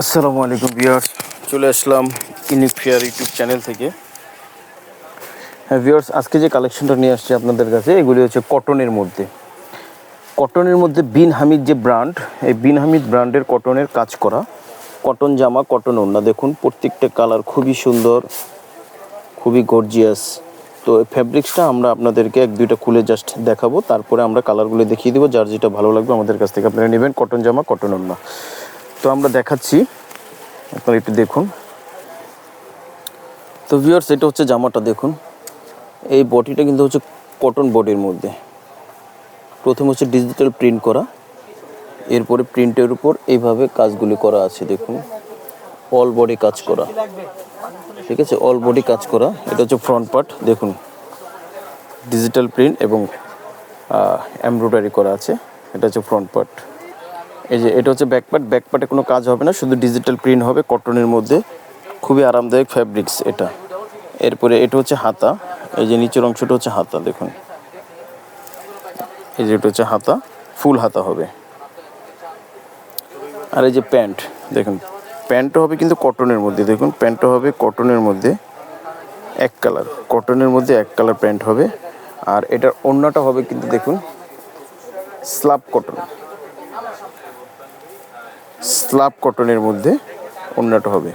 আসসালামু আলাইকুম ভিউয়ার্স। চলে আসলাম ইউনিক ফেয়ার ইউটিউব চ্যানেল থেকে। হ্যাঁ ভিউয়ার্স, আজকে যে কালেকশনটা নিয়ে আসছি আপনাদের কাছে, এগুলি হচ্ছে কটনের মধ্যে। কটনের মধ্যে বিন হামিদ যে ব্র্যান্ড, এই বিন হামিদ ব্র্যান্ডের কটনের কাজ করা। কটন জামা, কটন ওড়না। দেখুন, প্রত্যেকটা কালার খুবই সুন্দর, খুবই গর্জিয়াস তো এই ফ্যাব্রিক্সটা আমরা আপনাদেরকে এক দুইটা খুলে জাস্ট দেখাবো। তারপরে আমরা কালারগুলো দেখিয়ে দেবো, যার যেটা ভালো লাগবে আমাদের কাছ থেকে আপনারা নেবেন কটন জামা, কটন ওড়না। তো আমরা দেখাচ্ছি। আপনারা একটু দেখুন। তো ভিউয়ার্স এটা হচ্ছে জামাটা, দেখুন। এই বডিটা কিন্তু হচ্ছে কটন বডির মধ্যে। প্রথম হচ্ছে ডিজিটাল প্রিন্ট করা। এরপরে প্রিন্টের উপর এইভাবে কাজগুলি করা আছে, দেখুন। অল বডি কাজ করা। ঠিক আছে? অল বডি কাজ করা। এটা হচ্ছে ফ্রন্ট পার্ট দেখুন। ডিজিটাল প্রিন্ট এবং এমব্রয়ডারি করা আছে। এটা হচ্ছে ফ্রন্ট পার্ট এই যে এটা হচ্ছে ব্যাক পার্ট ব্যাক পার্টে কোনো কাজ হবে না, শুধু ডিজিটাল প্রিন্ট হবে কটনের মধ্যে। খুবই আরামদায়ক ফ্যাব্রিক্স এটা। এরপরে এটা হচ্ছে হাতা, এই যে নিচের অংশটা হচ্ছে হাতা, দেখুন। এই যে এটা হচ্ছে হাতা ফুল হাতা হবে। আর এই যে প্যান্ট, দেখুন প্যান্টটা হবে কিন্তু কটনের মধ্যে, দেখুন প্যান্টটা হবে কটনের মধ্যে এক কালার কটনের মধ্যে এক কালার প্যান্ট হবে। আর এটার অন্যটা হবে কিন্তু দেখুন স্লাব কটন স্লাব কটনের মধ্যে অন্যটা হবে।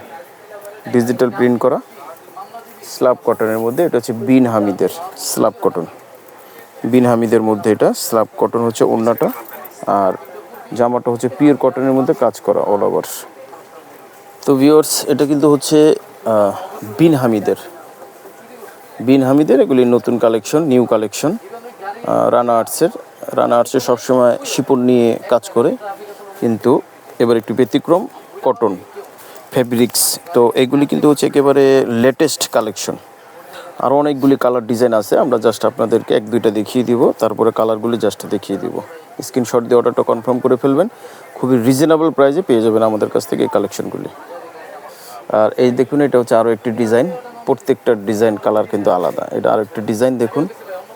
ডিজিটাল প্রিন্ট করা স্লাব কটনের মধ্যে, এটা হচ্ছে বিন হামিদের স্লাব কটন। বিন হামিদের মধ্যে এটা স্লাব কটন হচ্ছে অন্যটা, আর জামাটা হচ্ছে পিওর কটনের মধ্যে কাজ করা অল ওভার তো ভিওর্স এটা কিন্তু হচ্ছে বিন হামিদের। বিন হামিদের, এগুলি নতুন কালেকশন নিউ কালেকশন রানা আর্টসের রানা আর্টসের সবসময় শিপন নিয়ে কাজ করে, কিন্তু এবার একটু ব্যতিক্রম কটন ফেব্রিক্স তো এগুলি কিন্তু হচ্ছে একেবারে লেটেস্ট কালেকশন আরও অনেকগুলি কালার ডিজাইন আছে, আমরা জাস্ট আপনাদেরকে এক, দুইটা দেখিয়ে দিব, তারপরে কালারগুলি জাস্ট দেখিয়ে দিব। স্ক্রিনশট দিয়ে অর্ডারটা কনফার্ম করে ফেলবেন, খুবই রিজনেবল প্রাইসে পেয়ে যাবেন আমাদের কাছ থেকে এই কালেকশনগুলি আর এই দেখুন, এটা হচ্ছে আরও একটি ডিজাইন প্রত্যেকটা ডিজাইন কালার কিন্তু আলাদা। এটা আরও একটি ডিজাইন দেখুন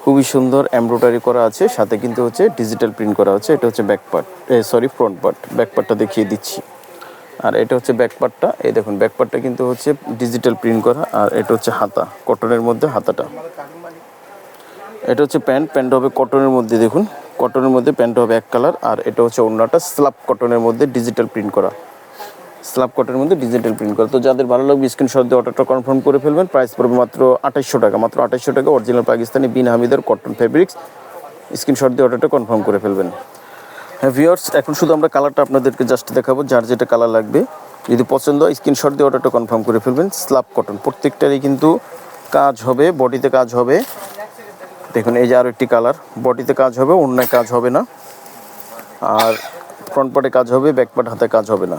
খুবই সুন্দর এমব্রয়ডারি করা আছে, সাথে কিন্তু হচ্ছে ডিজিটাল প্রিন্ট করা হচ্ছে এটা হচ্ছে back part sorry front part back পার্টটা দেখিয়ে দিচ্ছি। আর এটা হচ্ছে ব্যাক পার্টটা এই দেখুন ব্যাক পার্টটা কিন্তু হচ্ছে ডিজিটাল প্রিন্ট করা, আর এটা হচ্ছে হাতা কটনের মধ্যে হাতাটা। এটা হচ্ছে প্যান্ট প্যান্ট হবে কটনের মধ্যে, দেখুন কটনের মধ্যে প্যান্ট হবে এক কালার আর এটা হচ্ছে অন্যটা স্লাব কটনের মধ্যে ডিজিটাল প্রিন্ট করা। স্ল্যাব কটের মধ্যে ডিজিটাল প্রিন্ট করা। তো যাদের ভালো লাগবে স্ক্রিনশট দিয়ে অর্ডারটা কনফার্ম করে ফেলবেন। প্রাইস পড়বে মাত্র আঠাইশশো টাকা। মাত্র আঠাইশশো টাকা অরিজিনাল পাকিস্তানি বিন হামিদের কটন ফেব্রিক্স স্ক্রিনশট দিয়ে অর্ডারটা কনফার্ম করে ফেলবেন। হ্যাঁ ভিওর্স এখন শুধু আমরা কালারটা আপনাদেরকে জাস্ট দেখাবো, যার যেটা কালার লাগবে। যদি পছন্দ হয় স্ক্রিনশট দিয়ে অর্ডারটা কনফার্ম করে ফেলবেন। স্ল্যাব কটন প্রত্যেকটারই কিন্তু কাজ হবে বডিতে কাজ হবে। দেখুন, এই যে আরও একটি কালার বডিতে কাজ হবে অন্যায় কাজ হবে না। আর ফ্রন্ট পার্টে কাজ হবে ব্যাক পার্ট হাতে কাজ হবে না।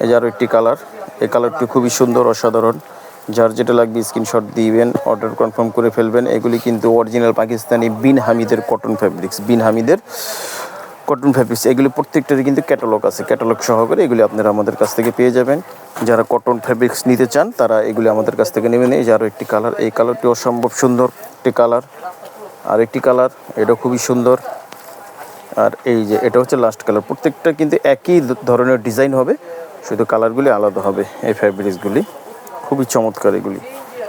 এই যে আরও একটি কালার। এই কালারটি খুবই সুন্দর, অসাধারণ। যার যেটা লাগবে স্ক্রিনশট দিবেন অর্ডার কনফার্ম করে ফেলবেন। এগুলি কিন্তু অরিজিনাল পাকিস্তানি বিন হামিদের কটন ফ্যাব্রিক্স বিন হামিদের কটন ফ্যাব্রিক্স এগুলি প্রত্যেকটারই কিন্তু ক্যাটালগ আছে। ক্যাটালগ সহকারে এগুলি আপনারা আমাদের কাছ থেকে পেয়ে যাবেন। যারা কটন ফ্যাব্রিক্স নিতে চান, তারা এগুলি আমাদের কাছ থেকে নেবেন। এই যে আরও একটি কালার। এই কালারটি অসম্ভব সুন্দর একটি কালার। আর একটি কালার, এটা খুবই সুন্দর। আর এই যে, এটা হচ্ছে লাস্ট কালার প্রত্যেকটা কিন্তু একই ধরনের ডিজাইন হবে। শুধু কালারগুলি আলাদা হবে, এই ফ্যাব্রিক্সগুলি খুবই চমৎকার এগুলি।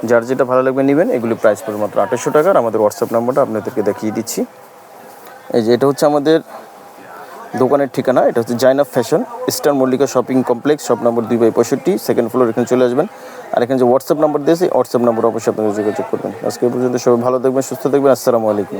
যার যেটা ভালো লাগবে নেবেন, এগুলি প্রাইস পড়বে মাত্র আঠাশশো টাকা আর আমাদের হোয়াটসঅ্যাপ নাম্বারটা আপনাদেরকে দেখিয়ে দিচ্ছি। এই যে এটা হচ্ছে আমাদের দোকানের ঠিকানা, এটা হচ্ছে Zainab fashion eastern Mallika shopping complex shop number দুই বাই পঁয়ষট্টি সেকেন্ড ফ্লোর এখানে চলে আসবেন। আর এখানে যে হোয়াটসঅ্যাপ নাম্বার দিয়েছে হোয়াটসঅ্যাপ নাম্বার অবশ্যই আপনারা যোগাযোগ করবেন। আজকে পর্যন্ত সবাই ভালো থাকবেন, সুস্থ থাকবেন, আসসালামু আলাইকুম।